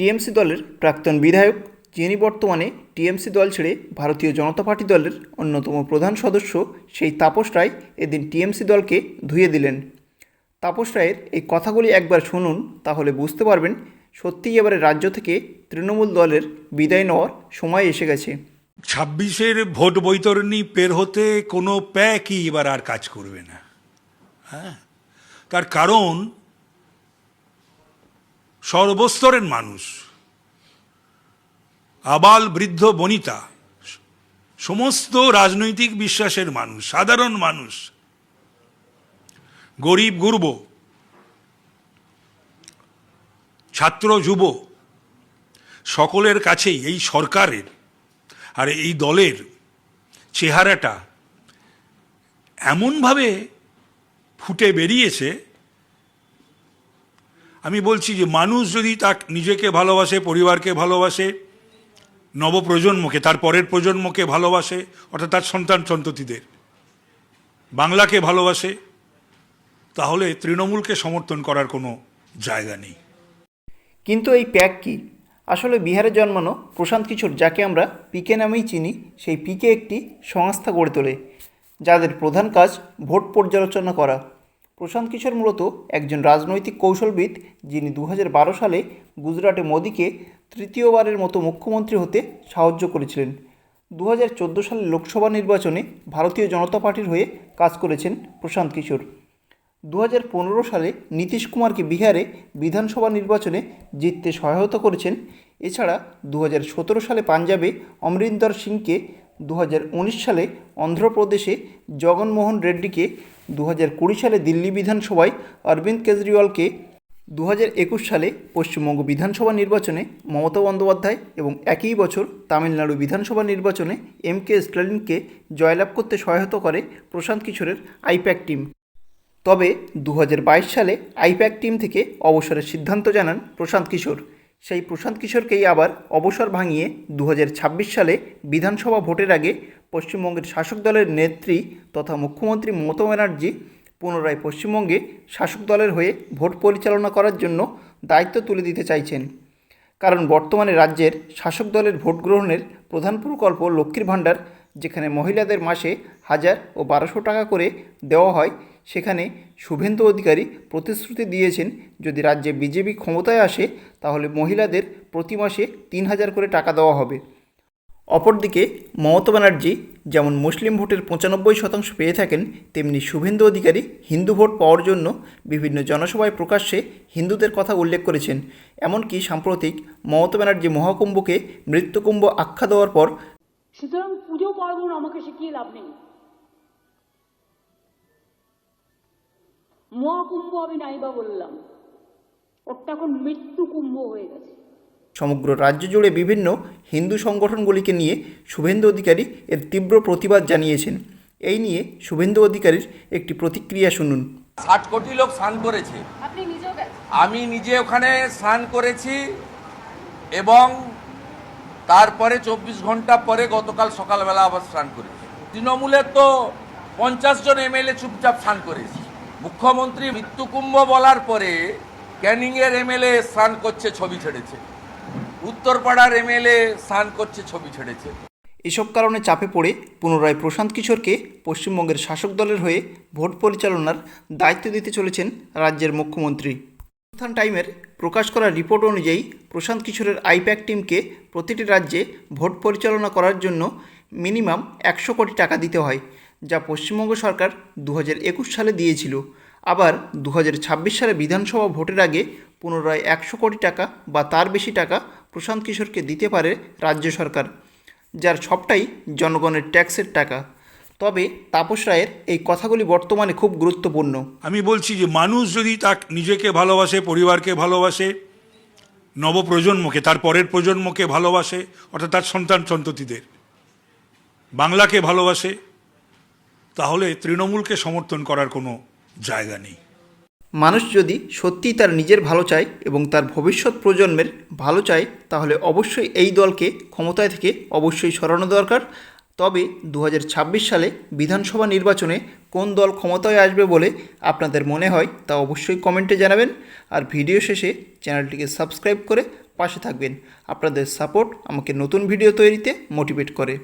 TMC দলের প্রাক্তন বিধায়ক, যিনি বর্তমানে টিএমসি দল ছেড়ে ভারতীয় জনতা পার্টি দলের অন্যতম প্রধান সদস্য, সেই তাপস রায় এদিন টিএমসি দলকে ধুয়ে দিলেন। তাপস রায়ের এই কথাগুলি একবার শুনুন, তাহলে বুঝতে পারবেন সত্যিই এবারে রাজ্য থেকে তৃণমূল দলের বিদায় নেওয়ার সময় এসে গেছে। ছাব্বিশের ভোট বৈতরণী পের হতে কোনো প্যাকই এবার আর কাজ করবে না। হ্যাঁ? তার কারণ সর্বস্তরের মানুষ। আবাল, বৃদ্ধ, বনিতা, সমস্ত রাজনৈতিক বিশ্বাসের মানুষ, সাধারণ মানুষ, গরিব, গুরব, ছাত্র, যুব, সকলের কাছেই এই সরকারের আর এই দলের চেহারাটা এমনভাবে ফুটে বেরিয়েছে আমি বলছি যে মানুষ যদি তা নিজেকে ভালোবাসে, পরিবারকে ভালোবাসে, নবপ্রজন্মকে, তার পরের প্রজন্মকে ভালোবাসে, অর্থাৎ তার সন্তান সন্ততিদের, বাংলাকে ভালোবাসে, তাহলে তৃণমূলকে সমর্থন করার কোনো জায়গা নেই। কিন্তু এই প্যাক কি? আসলে বিহারে জন্মানো প্রশান্ত কিশোর, যাকে আমরা পিকে নামেই চিনি, সেই পিকে একটি সংস্থা গড়ে তোলে, যাদের প্রধান কাজ ভোট পর্যালোচনা করা। প্রশান্ত কিশোর মূলত একজন রাজনৈতিক কৌশলবিদ যিনি দু হাজার বারো সালে গুজরাটে মোদীকে তৃতীয়বারের মতো মুখ্যমন্ত্রী হতে সাহায্য করেছিলেন। দু হাজার চোদ্দ সালে লোকসভা নির্বাচনে ভারতীয় জনতা পার্টির হয়ে কাজ করেছেন প্রশান্ত কিশোর। দু হাজার পনেরো সালে নীতিশ কুমারকে বিহারে বিধানসভা নির্বাচনে জিততে সহায়তা করেছেন। এছাড়া দু হাজার সতেরো সালে পাঞ্জাবে অমরিন্দর সিংকে দু হাজার উনিশ সালে অন্ধ্রপ্রদেশে জগনমোহন রেড্ডিকে দু হাজার কুড়ি সালে দিল্লি বিধানসভায় অরবিন্দ কেজরিওয়ালকে দু হাজার একুশ সালে পশ্চিমবঙ্গ বিধানসভা নির্বাচনে মমতা বন্দ্যোপাধ্যায় এবং একই বছর তামিলনাড়ু বিধানসভা নির্বাচনে এম কে স্ট্যালিনকে জয়লাভ করতে সহায়তা করে প্রশান্ত কিশোরের আইপ্যাক টিম। তবে দু হাজার বাইশ সালে আইপ্যাক টিম থেকে অবসরের সিদ্ধান্ত জানান প্রশান্ত কিশোর। সেই প্রশান্ত কিশোরকেই আবার অবসর ভাঙিয়ে দু হাজার ছাব্বিশ সালে বিধানসভা ভোটের আগে পশ্চিমবঙ্গের শাসক দলের নেত্রী তথা মুখ্যমন্ত্রী মমতা ব্যানার্জি পুনরায় পশ্চিমবঙ্গে শাসক দলের হয়ে ভোট পরিচালনা করার জন্য দায়িত্ব তুলে দিতে চাইছেন। কারণ বর্তমানে রাজ্যের শাসক দলের ভোট গ্রহণের প্রধান প্রকল্প লক্ষ্মীর ভাণ্ডার, যেখানে মহিলাদের মাসে হাজার ও বারোশো টাকা করে দেওয়া হয় সেখানে শুভেন্দু অধিকারী প্রতিশ্রুতি দিয়েছেন, যদি রাজ্যে বিজেপি ক্ষমতায় আসে, তাহলে মহিলাদের প্রতি মাসে তিন হাজার করে টাকা দেওয়া হবে। অপরদিকে মমতা ব্যানার্জি যেমন মুসলিম ভোটের পঁচানব্বই শতাংশ পেয়ে থাকেন, তেমনি শুভেন্দু অধিকারী হিন্দু ভোট পাওয়ার জন্য বিভিন্ন জনসভায় প্রকাশ্যে হিন্দুদের কথা উল্লেখ করেছেন। এমনকি সাম্প্রতিক মমতা ব্যানার্জি মহাকুম্ভকে মৃত্যুকুম্ভ আখ্যা দেওয়ার পর সুতরাং পুজো পার্বণ আমাকে শিখিয়ে লাভ নেই। মহাকুম্ভ আমি নাইবা বললাম। ওটা এখন মৃত্যু কুম্ভ হয়ে গেছে। সমগ্র রাজ্য জুড়ে বিভিন্ন হিন্দু সংগঠনগুলিকে নিয়ে শুভেন্দু অধিকারী এর তীব্র প্রতিবাদ জানিয়েছেন। এই নিয়ে শুভেন্দু অধিকারীর একটি প্রতিক্রিয়া শুনুন। ষাট কোটি লোক স্নান করেছে। আপনি নিজেও গেছেন। আমি নিজে ওখানে স্নান করেছি এবং তারপরে চব্বিশ ঘণ্টা পরে গতকাল সকালবেলা আবার স্নান করেছি। তৃণমূলের তো পঞ্চাশ জন এমএলএ চুপচাপ স্নান করেছি। মুখ্যমন্ত্রী মৃত্যুকুম্ভ বলার পরে ক্যানিংয়ের এমএলএ স্নান করছে, ছবি ছেড়েছে। উত্তরপাড়ার এমএলএ স্নান করছে, ছবি ছেড়েছে। এসব কারণে চাপে পড়ে পুনরায় প্রশান্ত কিশোরকে পশ্চিমবঙ্গের শাসক দলের হয়ে ভোট পরিচালনার দায়িত্ব দিতে চলেছেন রাজ্যের মুখ্যমন্ত্রী। হিন্দুস্থান টাইমের প্রকাশ করা রিপোর্ট অনুযায়ী প্রশান্ত কিশোরের আইপ্যাক টিমকে প্রতিটি রাজ্যে ভোট পরিচালনা করার জন্য মিনিমাম একশো কোটি টাকা দিতে হয়। যা পশ্চিমবঙ্গ সরকার দু হাজার একুশ সালে দিয়েছিল। আবার দু হাজার ছাব্বিশ সালে বিধানসভা ভোটের আগে পুনরায় একশো কোটি টাকা বা তার বেশি টাকা প্রশান্ত কিশোরকে দিতে পারে রাজ্য সরকার, যার সবটাই জনগণের ট্যাক্সের টাকা। তবে তাপস রায়ের এই কথাগুলি বর্তমানে খুব গুরুত্বপূর্ণ। আমি বলছি যে মানুষ যদি তা নিজেকে ভালোবাসে, পরিবারকে ভালোবাসে, নবপ্রজন্মকে, তার পরের প্রজন্মকে ভালোবাসে, অর্থাৎ তার সন্তান সন্ততিদের, বাংলাকে ভালোবাসে তাহলে তৃণমূলকে সমর্থন করার কোনো জায়গা নেই। মানুষ যদি সত্যিই তার নিজের ভালো চায় এবং তার ভবিষ্যৎ প্রজন্মের ভালো চায়, তাহলে অবশ্যই এই দলকে ক্ষমতায় থেকে অবশ্যই সরানো দরকার। তবে দু হাজার ছাব্বিশ সালে বিধানসভা নির্বাচনে কোন দল ক্ষমতায় আসবে বলে আপনাদের মনে হয় তা অবশ্যই কমেন্টে জানাবেন। আর ভিডিও শেষে চ্যানেলটিকে সাবস্ক্রাইব করে পাশে থাকবেন। আপনাদের সাপোর্ট আমাকে নতুন ভিডিও তৈরিতে মোটিভেট করে।